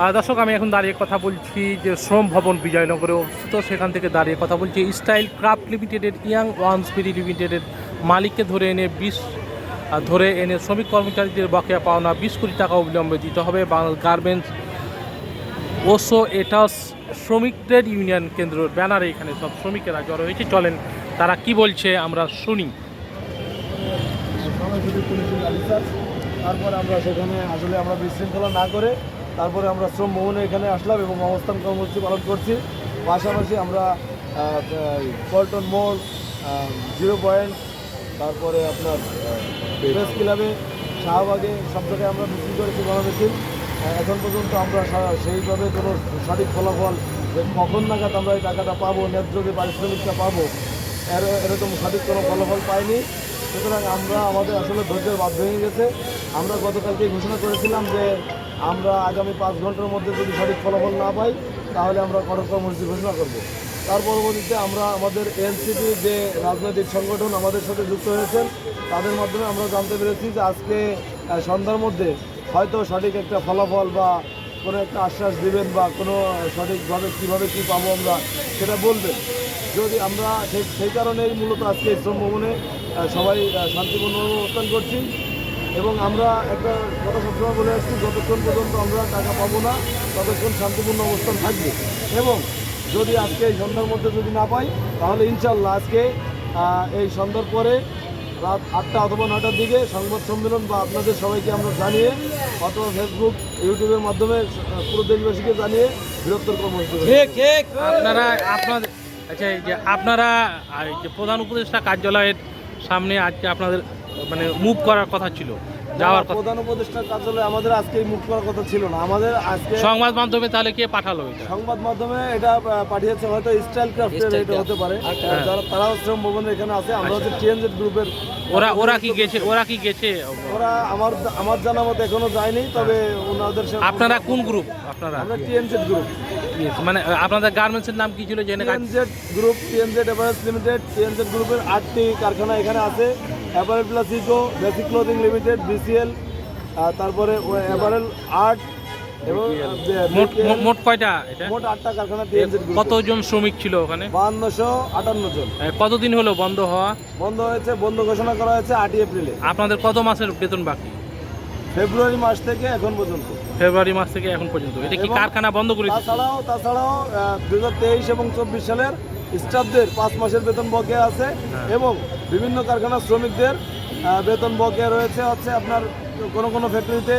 দর্শক, আমি এখন দাঁড়িয়ে কথা বলছি যে শ্রম ভবন বিজয়নগরে অবস্থিত। সেখান থেকে দাঁড়িয়ে কথা বলছি স্টাইল ক্রাফট লিমিটেডের, ইয়াং ওয়ান্সবিরি লিমিটেডের মালিককে ধরে এনে বিশ ধরে এনে শ্রমিক কর্মচারীদের বকেয়া পাওনা বিশ কোটি টাকা অবিলম্বে দিতে হবে। বাংলাদেশ গার্মেন্টস ওসো এটাস শ্রমিক ট্রেড ইউনিয়ন কেন্দ্র ব্যানারে এখানে সব শ্রমিকেরা জড়ো হয়েছে। চলেন, তারা কি বলছে আমরা শুনি। তারপরে আমরা সেখানে আসলে আমরা বিশৃঙ্খলা না করে তারপরে আমরা শ্রম ভবনে এখানে আসলাম এবং অবস্থান কর্মসূচি পালন করছি। পাশাপাশি আমরা পল্টন মোড় জিরো পয়েন্ট, তারপরে আপনার প্রেস ক্লাবে, শাহবাগে সব জায়গায় আমরা মিছিল করেছি গণমিছিল এখন পর্যন্ত আমরা সেইভাবে কোনো সঠিক ফলাফল যে কখন নাগাদ আমরা এই টাকাটা পাবো ন্যায্য পারিশ্রমিকটা পাবো, এর এরকম সঠিক কোনো ফলাফল পাইনি। সুতরাং আমরা আমাদের আসলে ধৈর্যের বাদ ভেঙে গেছে। আমরা গতকালকে ঘোষণা করেছিলাম যে আমরা আগামী পাঁচ ঘণ্টার মধ্যে যদি সঠিক ফলাফল না পাই, তাহলে আমরা কঠোর কর্মসূচি ঘোষণা করব। তার পরবর্তীতে আমরা আমাদের এনসিপি যে রাজনৈতিক সংগঠন আমাদের সাথে যুক্ত হয়েছেন, তাদের মাধ্যমে আমরা জানতে পেরেছি যে আজকে সন্ধ্যার মধ্যে হয়তো সঠিক একটা ফলাফল বা কোনো একটা আশ্বাস দিবেন বা কোনো সঠিকভাবে কীভাবে কী পাবো আমরা সেটা বলবেন। যদি আমরা সেই সেই কারণেই মূলত আজকে শ্রম ভবনে সবাই শান্তিপূর্ণ অবস্থান করছি এবং আমরা একটা কথা সবসময় বলে আসছি, যতক্ষণ পর্যন্ত আমরা টাকা পাবো না, ততক্ষণ শান্তিপূর্ণ অবস্থান থাকবে। এবং যদি আজকে এই সন্ধ্যার মধ্যে যদি না পাই, তাহলে ইনশাল্লাহ আজকে এই সন্ধ্যার পরে রাত আটটা অথবা নটার দিকে সংবাদ সম্মেলন বা আপনাদের সবাইকে আমরা জানিয়ে অথবা ফেসবুক ইউটিউবের মাধ্যমে পুরো দেশবাসীকে জানিয়ে বৃহত্তর কর্মসূচি। আপনারা আচ্ছা যে আপনারা প্রধান উপদেষ্টা কার্যালয়ের সামনে আজকে আপনাদের মানে মুভ করার কথা ছিল যাওয়ার কথা। প্রধান উপদেষ্টার কার্যালয়ে আমাদের আজকে মুখ করার কথা ছিল না। আমাদের আজকে সংবাদ মাধ্যমে তাহলে কে পাঠালো এটা? সংবাদ মাধ্যমে এটা পাঠিয়েছে হয়তো স্টাইল ক্রাফটের এটা হতে পারে। যারা তারাও শ্রম ভবনের এখানে আছে আমরা হচ্ছে টিএনজেড গ্রুপের ওরা ওরা কি গেছে ওরা কি গেছে? ওরা আমার আমার জানা মতো এখনও যায়নি তবে ওনাদের আপনারা কোন গ্রুপ আপনারা। আমরা টিএনজেড গ্রুপ মানে আপনাদের গার্মেন্টসের নাম কি ছিল জেনে TNZ group TNZ average limited TNZ গ্রুপের আটটি কারখানা এখানে আছে। Apparel plus eco basic clothing limited BCL তারপরে অ্যাপারেল আর্ট এবং মোট কয়টা এটা? মোট আটটা কারখানা টিএনজেড গ্রুপ কতজন শ্রমিক ছিল ওখানে? বাহান্নশো আটান্ন জন। কতদিন হলো বন্ধ হওয়া? বন্ধ হয়েছে বন্ধ ঘোষণা করা হয়েছে আটই এপ্রিলে। আপনাদের কত মাসের বেতন বাকি? ফেব্রুয়ারি মাস থেকে এখন পর্যন্ত। ফেব্রুয়ারি মাস থেকে এখন পর্যন্ত। এটা কি কারখানা বন্ধ করে তাছাড়াও তাছাড়াও দু হাজার তেইশ এবং চব্বিশ সালের স্টাফদের পাঁচ মাসের বেতন বকেয়া আছে হ্যাঁ। এবং বিভিন্ন কারখানার শ্রমিকদের বেতন বকেয়া রয়েছে হচ্ছে আপনার কোনো কোনো ফ্যাক্টরিতে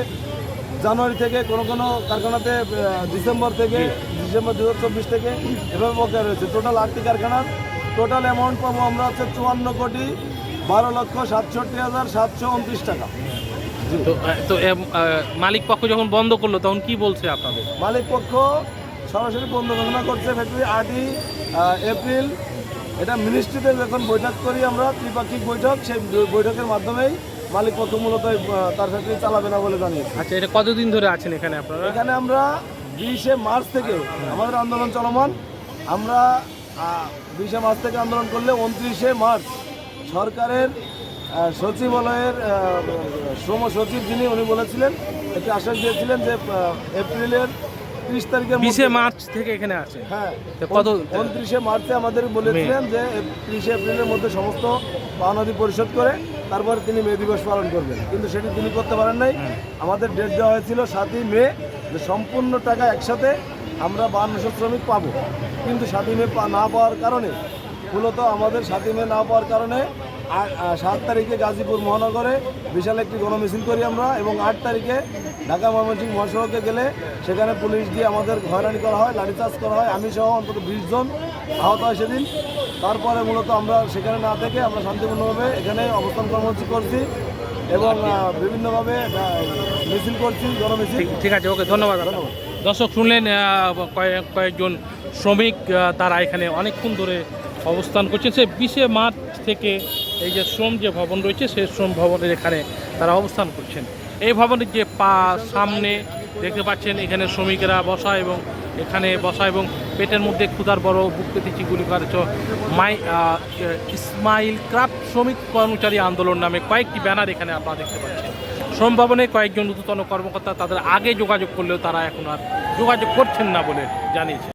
জানুয়ারি থেকে কোনো কোনো কারখানাতে ডিসেম্বর থেকে ডিসেম্বর দু হাজার চব্বিশ থেকে এভাবে বকেয়া রয়েছে। টোটাল আটটি কারখানার টোটাল অ্যামাউন্ট পাবো আমরা হচ্ছে চুয়ান্ন কোটি বারো লক্ষ সাতষট্টি হাজার সাতশো উনত্রিশ টাকা। তো তো মালিক পক্ষ যখন বন্ধ করল তখন কি বলছে আপনাদের? মালিক পক্ষ সরাসরি বন্ধ ঘোষণা করছে ফ্যাক্টরি আটই এপ্রিল। এটা মিনিস্ট্রিতে যখন বৈঠক করি আমরা ত্রিপাক্ষিক বৈঠক সেই বৈঠকের মাধ্যমেই মালিক পক্ষ মূলত তার ফ্যাক্টরি চালাবে না বলে জানিয়েছে। আচ্ছা এটা কতদিন ধরে আছেন এখানে আপনারা? এখানে আমরা বিশে মার্চ থেকে আমাদের আন্দোলন চলমান আমরা বিশে মার্চ থেকে আন্দোলন করলে উনত্রিশে মার্চ সরকারের সচিবালয়ের শ্রম সচিব যিনি উনি বলেছিলেন একটি আশ্বাস দিয়েছিলেন যে এপ্রিলের ত্রিশ তারিখের বিশে মার্চ থেকে এখানে আছে। হ্যাঁ কত- উনত্রিশে মার্চে আমাদের বলেছিলেন যে ত্রিশে এপ্রিলের মধ্যে সমস্ত পাওনাদি পরিশোধ করে তারপরে তিনি মে দিবস পালন করবেন। কিন্তু সেটি তিনি করতে পারেন নাই। আমাদের ডেট দেওয়া হয়েছিল সাতই মে যে সম্পূর্ণ টাকা একসাথে আমরা বান্নশো শ্রমিক পাবো। কিন্তু সাতই মে না পাওয়ার কারণে মূলত আমাদের সাতই মে না পাওয়ার কারণে সাত তারিখে গাজীপুর মহানগরে বিশাল একটি গণমিছিল করি আমরা এবং আট তারিখে ঢাকা ময়মনসিংহ মহাসড়কে গেলে সেখানে পুলিশ দিয়ে আমাদের হয়রানি করা হয় লাঠিচার্জ করা হয়। আমি সহ অন্তত বিশ জন আহত হয় সেদিন। তারপরে মূলত আমরা সেখানে না থেকে আমরা শান্তিপূর্ণভাবে এখানে অবস্থান কর্মসূচি করছি এবং বিভিন্নভাবে মিছিল করছি গণমিছিল। ঠিক ঠিক আছে ওকে ধন্যবাদ। আপনাকে। দর্শক শুনলেন কয়েকজন শ্রমিক তারা এখানে অনেকক্ষণ ধরে অবস্থান করছে সে বিশে মার্চ থেকে এই যে শ্রম যে ভবন রয়েছে, সেই শ্রম ভবনের এখানে তারা অবস্থান করছেন। এই ভবনের যে পা সামনে দেখতে পাচ্ছেন, এখানে শ্রমিকেরা বসা এবং এখানে বসা এবং পেটের মধ্যে ক্ষুধার বড় বুক পেতে চিগুলি করেছ মাই ইসমাইল ক্রাফট শ্রমিক কর্মচারী আন্দোলন নামে কয়েকটি ব্যানার এখানে আপনারা দেখতে পাচ্ছেন। শ্রম ভবনে কয়েকজন ঊর্ধ্বতন কর্মকর্তা তাদের আগে যোগাযোগ করলেও তারা এখন আর যোগাযোগ করছেন না বলে জানিয়েছে